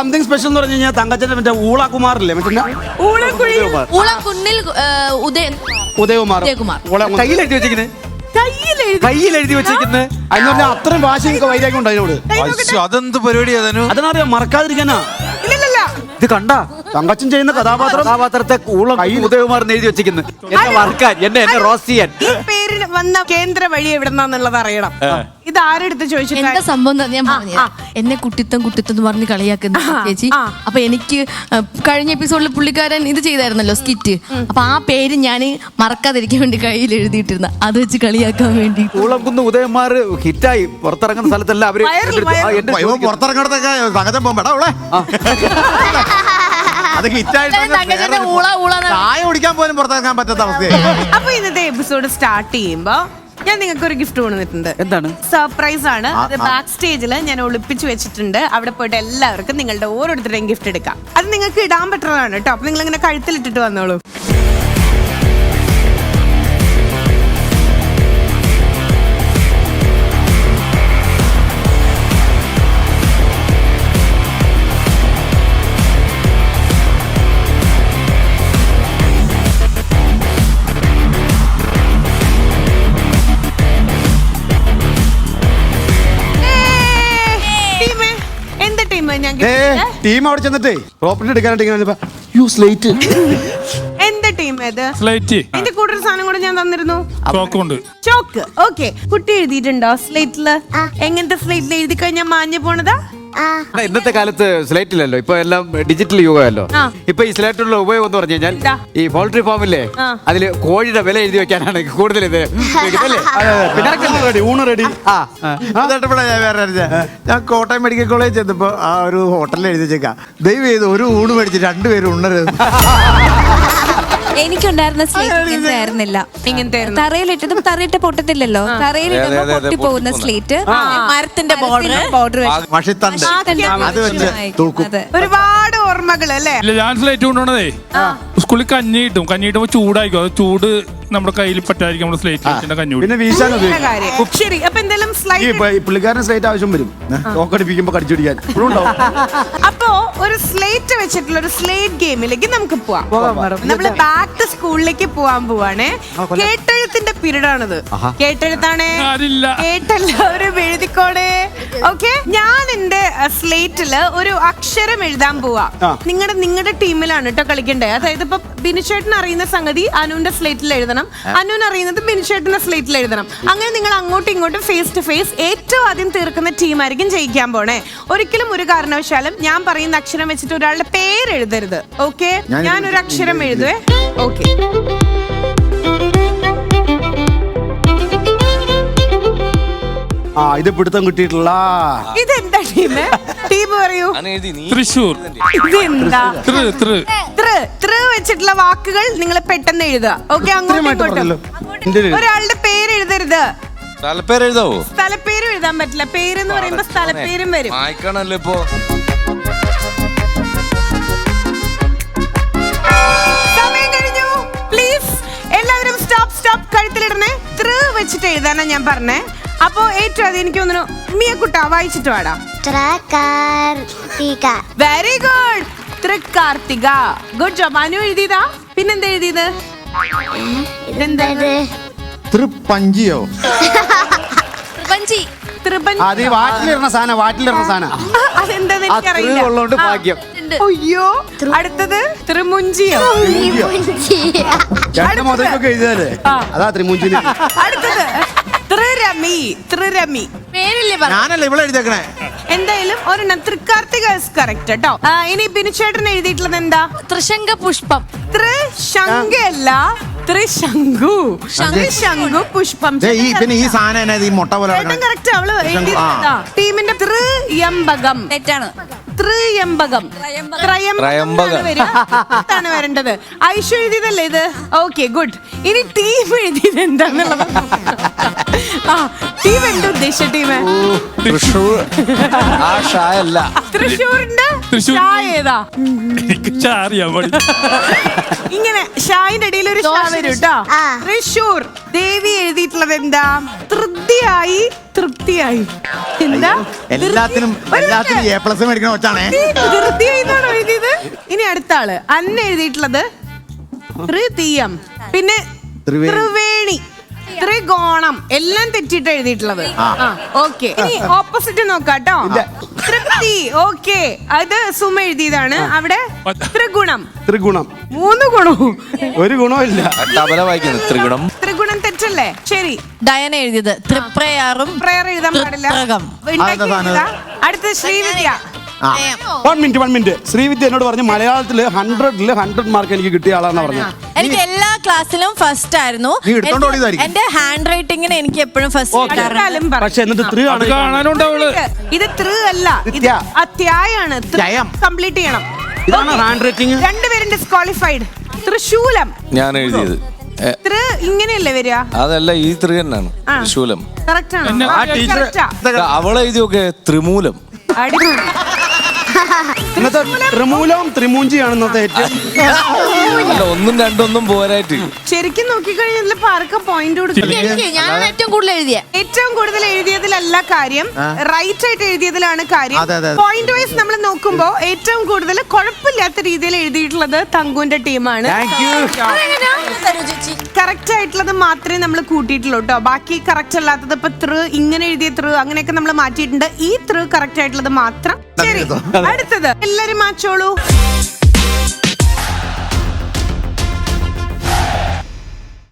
Something special എന്ന് പറഞ്ഞു കഴിഞ്ഞാൽ തങ്കച്ചന്റെ മറ്റേ ഊളകുമാറില്ലേ? മറ്റേ ഊളക്കുഴി ഊളംകുന്നിൽ ഉദയൻ ഉദയകുമാർ. കയ്യിൽ എഴുതി വെച്ചിരിക്കുന്നത് കയ്യിലെഴുതി കയ്യിൽ എഴുതി വെച്ചിരിക്കുന്നത് അതിന് പറഞ്ഞാൽ അത്രയും വാശിയൊക്കെ വൈരാഗ്യം ഉണ്ട് അതിനോട്. അതെന്ത് പരിപാടിയാ അതിനറിയാം മറക്കാതിരിക്കാനാ. ഇത് കണ്ട? തങ്കച്ചൻ ചെയ്യുന്ന കഥാപാത്രം കഥാപാത്രത്തെ ഊളം ഉദയകുമാർ എഴുതി വെച്ചിരിക്കുന്നു. എന്നെ വർക്കാൻ എന്നെ എന്നെ റോസ് ചെയ്യാൻ. ഈ വന്ന കേന്ദ്ര വഴി എവിടെന്നാന്നുള്ളത് അറിയണം. ഇത് ആരെടുത്ത് ചോദിച്ചിട്ടാ എന്താ സംഭവം എന്ന് ഞാൻ പറഞ്ഞു എന്നെ കുട്ടിത്തം കുട്ടിത്തം എന്ന് പറഞ്ഞ് കളിയാക്കുന്ന ചേച്ചി. അപ്പൊ എനിക്ക് കഴിഞ്ഞ എപ്പിസോഡിൽ പുള്ളിക്കാരൻ ഇത് ചെയ്തായിരുന്നല്ലോ സ്കിറ്റ്. അപ്പൊ ആ പേര് ഞാൻ മറക്കാതിരിക്കാൻ വേണ്ടി കയ്യിൽ എഴുതിയിട്ടിരുന്ന. അത് വെച്ച് കളിയാക്കാൻ വേണ്ടി. കൂളംകുന്ന് ഉദയന്മാർ ഹിറ്റായി പുറത്തിറങ്ങുന്ന സ്ഥലത്തല്ല അവർ ആ, വയറിൽ. ഇവൻ. പുറത്തിറങ്ങടത്തൊക്കെ അത് ഹിറ്റായിട്ട് തങ്കച്ചന്റെ ഊള ഊള എന്നാ- ചായ കുടിക്കാൻ പോലും പുറത്തിറങ്ങാൻ പറ്റാത്ത അവസ്ഥയായി. അപ്പൊ ഇന്നത്തെ എപ്പിസോഡ് സ്റ്റാർട്ട് ചെയ്യുമ്പോ ഞാൻ നിങ്ങൾക്ക് ഒരു ഗിഫ്റ്റ് കൊണ്ടുവന്നിട്ടുണ്ട്. എന്താണ്? സർപ്രൈസ് ആണ്. അത് ബാക്ക് സ്റ്റേജിൽ ഞാൻ ഒളിപ്പിച്ചു വെച്ചിട്ടുണ്ട്. അവിടെ പോയിട്ട് എല്ലാവർക്കും നിങ്ങളുടെ ഓരോരുത്തരുടെയും ഗിഫ്റ്റ് എടുക്കാം. അത് നിങ്ങൾക്ക് ഇടാൻ പറ്റുന്നതാണ് കേട്ടോ. അപ്പൊ നിങ്ങൾ ഇങ്ങനെ കഴുത്തിലിട്ടിട്ട് വന്നോളൂ. ഞാൻ? ടീം അവിടെ ചെന്നിട്ടേ. പ്രോപ്പർട്ടി എടുക്കാനായിട്ട് ഇങ്ങനെ യു സ്ലേറ്റ് എന്ത് ടീം സ്ലൈറ്റ് ഇതിന്റെ കൂടെ ഒരു സാധനം കൂടെ ഞാൻ തന്നിരുന്നു. ചോക്കുണ്ട് ചോക്ക് ഓക്കെ കുട്ടി എഴുതിയിട്ടുണ്ടോ സ്ലേറ്റിൽ? എങ്ങനത്തെ സ്ലേറ്റിൽ എഴുതി കഴിഞ്ഞാൽ മാഞ്ഞു പോണതാ? ഇന്നത്തെ കാലത്ത് ഇല്ലല്ലോ ഇപ്പൊ എല്ലാം ഡിജിറ്റൽ യുഗമല്ലോ. ഇപ്പൊ ഈ സ്ലേറ്റുള്ള ഉപയോഗം എന്ന് പറഞ്ഞു കഴിഞ്ഞാൽ ഈ പോൾട്രി ഫാമില്ലേ ഇല്ലേ അതിൽ കോഴിയുടെ വില എഴുതി വെക്കാനാണ് കൂടുതൽ ഇത്? റെഡി ഊണ് ഞാൻ വേറെ ഞാൻ കോട്ടയം മെഡിക്കൽ കോളേജ് ചെന്നപ്പോ ആ ഒരു ഹോട്ടലിൽ എഴുതി വെച്ചേക്കാം. ദയവ് ചെയ്ത് ഒരു ഊണ് മേടിച്ച് രണ്ടുപേരും ഉണ്ണരുത്. എനിക്കുണ്ടായിരുന്ന സ്ലേറ്റ് ആയിരുന്നില്ല ഇങ്ങനത്തെ തറയിലിട്ടതും തറയിട്ട് പൊട്ടത്തില്ലല്ലോ. തറയിലിടുമ്പോ പൊട്ടി പോകുന്ന സ്ലേറ്റ്. മരത്തിന്റെ ബോർഡർ. ബോർഡർ മഷിത്തണ്ട്. അത് വെച്ച് തൂക്കും. ഒരുപാട് ഓർമ്മകൾ അല്ലേ ഞാൻ സ്ലേറ്റ് കൊണ്ടുപോണതേ. സ്കൂളിൽ കഞ്ഞി കിട്ടും. കഞ്ഞി കിട്ടുമ്പോ ചൂടായിരിക്കും അത് ചൂട് നമ്മുടെ കയ്യിൽ പറ്റായിരിക്കും നമ്മുടെ സ്ലേറ്റ് സ്ലൈറ്റ് കഞ്ഞി കുടിക്കും പിന്നെ വീശാൻ ഉപയോഗിക്കും. കാര്യം. ശരി അപ്പൊ എന്തായാലും ഈ സ്ലൈഡ് പ- ഈ പുള്ളിക്കാരന് സ്ലേറ്റ് ആവശ്യം വരും. തോക്കടിപ്പിക്കുമ്പോ കടിച്ചു പിടിക്കാൻ ഇപ്പോഴും ഉണ്ടാവും. അപ്പോ ഒരു സ്ലേറ്റ് വെച്ചിട്ടുള്ള ഒരു സ്ലേറ്റ് ഗെയിമിലേക്ക് നമുക്ക് പോവാം. നമ്മൾ ബാക്ക് ടു സ്കൂളിലേക്ക് പോവാൻ പോവാണ്. കേട്ടെഴുത്തിന്റെ പീരീഡ് ആണിത് കേട്ടെഴുത്താണേ? ആരില്ല. കേട്ടെല്ലാവരും എഴുതിക്കോടെ ഓക്കെ ഞാൻ എന്റെ സ്ലേറ്റിൽ ഒരു അക്ഷരം എഴുതാൻ പോവാ. നിങ്ങളുടെ നിങ്ങളുടെ ടീമിലാണ് കേട്ടോ കളിക്കണ്ടേ. അതായത് ഇപ്പൊ ബിനിഷേട്ടൻ അറിയുന്ന സംഗതി അനുവിന്റെ സ്ലേറ്റിൽ എഴുതണം. അനുവിന് അറിയുന്നത് ബിനുചേട്ടന്റെ സ്ലേറ്റിൽ എഴുതണം. അങ്ങനെ നിങ്ങൾ അങ്ങോട്ടും ഇങ്ങോട്ടും ഫേസ് ടു ഫേസ് ഏറ്റവും ആദ്യം തീർക്കുന്ന ടീമായിരിക്കും ജയിക്കാൻ പോണേ. ഒരിക്കലും ഒരു കാരണവശാലും ഞാൻ പറയുന്ന അക്ഷരം വെച്ചിട്ട് ഒരാളുടെ പേര് എഴുതരുത്. ഓക്കെ ഞാൻ ഒരു അക്ഷരം എഴുതുവേ. ഓക്കെ ഇത് പിടുത്തം കിട്ടിയിട്ടുള്ള ഇതെന്താ ടീം ടീം പറയൂ. തൃശൂർ ഇതെന്താ? തൃ തൃ. വെച്ചിട്ടുള്ള വാക്കുകൾ നിങ്ങൾ പെട്ടെന്ന് എഴുതുക. ഓക്കെ അങ്ങോട്ടും കൃത്യമായിട്ട് ഇങ്ങോട്ടും. പറഞ്ഞല്ലോ. എന്റെ ഒരു- ഒരാളുടെ പേര് എഴുതരുത്. തലപ്പേര് എഴുതാവോ സ്ഥലപ്പേരും എഴുതാൻ പറ്റില്ല. പേരെന്ന് പറയുമ്പോ സ്ഥലപ്പേരും വരും. വായിക്കണല്ലോ ഇപ്പൊ. സമയം കഴിഞ്ഞു. പ്ലീസ് എല്ലാവരും സ്റ്റോപ്പ് സ്റ്റോപ്പ് കഴുത്തിലിടണേ. തൃ വെച്ചിട്ട് എഴുതാനാ ഞാൻ പറഞ്ഞേ. അപ്പോ ഏറ്റവും അത് എനിക്ക് തോന്നുന്നു മിയക്കുട്ട വായിച്ചിട്ട് വാടാ. Very good Thrikkarthika good job Anu എഴുതിയതാ? പിന്നെന്താ എഴുതിയത്? ഇതെന്താ തൃപ്പഞ്ചിയോ? വഞ്ചി ത്രിപഞ്ച അത് ഈ വാറ്റിലിടുന്ന സാധനം വാറ്റിലിടുന്ന സാധനം. അതെന്താന്ന് ആ തൃ എനിക്കറിയില്ല ഉള്ളതുകൊണ്ട് ആ. ഭാഗ്യം. അയ്യോ അടുത്തത് ത്രിമുഞ്ചിയോ? രണ്ട് മുതലൊക്കെ എഴുതിയാലേ അതാ ത്രിമൂഞ്ചിന് അടുത്തത് ത്രിരമി ത്രിരമി. പേരില്ലേ പറ ഞാനല്ല ഇവിടെ എഴുതിയേക്കണേ? എന്തായാലും ഒരെണ്ണം തൃക്കാർത്തിക കറക്റ്റ് കേട്ടോ ആ, ഇനി ബിനുചേട്ടൻ എഴുതിയിട്ടുള്ളത് എന്താ? തൃശങ്ക പുഷ്പം ത്രിശങ്കല്ല ത്രിശങ്കു ത്രിശങ്കു പുഷ്പം. ദേ, ഈ പിന്നെ ഈ സാധനം എന്നാ ഇത് ഈ മുട്ട പോലെ ചേട്ടൻ കിടക്കണെ? കറക്റ്റ് അവൾ ആ. എഴുതിയതാ. ടീമിന്റെ ത്രിയംബകം. തെറ്റാണ്. ത്രിയംബകം. ത്രയംബകം. വരിക. ഇതാണ് വരേണ്ടത്. ഐഷു എഴുതിയതല്ലേ ഇത്? ഓക്കെ ഗുഡ് ഇനി ടീം എഴുതിയത് എന്താന്നുള്ളത് ആ ടീം എന്ത് ഉദ്ദേശിച്ച ടീം തൃശ്ശൂർ. ആ ഷാ അല്ല തൃശ്ശൂരിന്റെ തൃശ്ശൂർ. ഷാ ഏതാ? എനിക്ക് ചാ അറിയാൻ പാടില്ല. ഇങ്ങനെ ഷായിന്റെ ഇടയിൽ ഒരു ഷാ. വരും കേട്ടോ തൃശ്ശൂർ. ദേവി എഴുതിയിട്ടുള്ളത് എന്താ? തൃപ്തിയായി തൃപ്തിയായി. എന്താ? എല്ലാത്തിനും ധൃതി- ഒരു എല്ലാത്തിനും. A plus മേടിക്കണ കൊച്ചാണേ. ധൃതിയായി എന്നാണോ എഴുതിയത്? ഇനി അടുത്ത ആൾ. അന്ന എഴുതിയിട്ടുള്ളത് തൃതീയം പിന്നെ ത്രിവേണി. ത്രിവേണി. ത്രികോണം എല്ലാം തെറ്റിട്ട് എഴുതിയിട്ടുള്ളത്. ഓക്കെ. ഇനി ഓപ്പോസിറ്റ് നോക്കാട്ടോ തൃപ്തി. ഓക്കെ. അത് സുമ എഴുതിയതാണ്. അവിടെ ത്രിഗുണം. ത്രിഗുണം. മൂന്ന് ഗുണവും. ഒരു ഗുണവും ഇല്ല. തബല വായിക്കുന്നു. ത്രിഗുണം. ത്രിഗുണം തെറ്റല്ലേ? ശരി. ഡയന എഴുതിയത്. തൃപ്രയാറും പ്രയർ എഴുതാൻ പാടില്ല. അടുത്ത Srividya. One minute one minute Srividya എന്നോട് പറഞ്ഞു മലയാളത്തിൽ ഹൺഡ്രഡിൽ ഹൺഡ്രഡ് മാർക്ക് എനിക്ക് കിട്ടിയ ആളാന്ന് പറഞ്ഞു എനിക്ക് എല്ലാ ക്ലാസ്സിലും ഫസ്റ്റ് ആയിരുന്നു. നീ എടുത്തോണ്ട് ഓടിയതായിരിക്കും. എന്റെ ഹാൻഡ് റൈറ്റിങ്ങിന് എനിക്ക് എപ്പോഴും ഫസ്റ്റ് പക്ഷേ പക്ഷെ എന്നിട്ട് ത്രീ അത് ആണ്? ഇത് തൃ അല്ല. ഇത് ത്യ. അത്യായാണ് ത്യം. കംപ്ലീറ്റ് ചെയ്യണം. ഇതാണ് ഹാൻഡ് റൈറ്റിംഗ് രണ്ടുപേരും ഡിസ്ക്വാളിഫൈഡ് തൃശൂലം. ഞാൻ എഴുതിയത്. എ, തൃ ഇങ്ങനെയല്ലേ വരിക? അതല്ല ഈ ത്രി തന്നെയാണ്. ആ. തൃശൂലം. കറക്റ്റ് ആണ്? ആ ടീച്ചർ അവളെ ത്രിമൂലം. അടിപൊളി. На ഇന്നത്തെ ത്രിമൂലവും ത്രിമൂഞ്ചിയാണ് ഇന്നത്തെ ഏറ്റവും അല്ല ഒന്നും രണ്ടൊന്നും പോരായിട്ട്. ശരിക്കും നോക്കിക്കഴിഞ്ഞാൽ പാർക്ക് പോയിന്റ് കൊടുക്കും എനിക്ക് ഞാനാണ് ഏറ്റവും കൂടുതൽ എഴുതിയ. ഏറ്റവും കൂടുതൽ എഴുതിയതിലല്ല കാര്യം. റൈറ്റ് ആയിട്ട് എഴുതിയതിലാണ് കാര്യം. അതെ, അതെ, അതെ. പോയിന്റ് വൈസ് നമ്മൾ നോക്കുമ്പോ ഏറ്റവും കൂടുതൽ കുഴപ്പമില്ലാത്ത രീതിയിൽ എഴുതിയിട്ടുള്ളത് തങ്കുവിന്റെ ടീമാണ് കറക്റ്റ് ആയിട്ടുള്ളത് മാത്രമേ നമ്മൾ കൂട്ടിയിട്ടുള്ളൂ കേട്ടോ ബാക്കി കറക്റ്റ് അല്ലാത്തത് ഇപ്പൊ ത്ര് ഇങ്ങനെ എഴുതിയ ത്ര് അങ്ങനെയൊക്കെ നമ്മൾ മാറ്റിയിട്ടുണ്ട്. ഈ ത്രൂ കറക്റ്റ് ആയിട്ടുള്ളത് മാത്രം. ശരി അടുത്തത്. എല്ലാരും മാച്ചോളൂ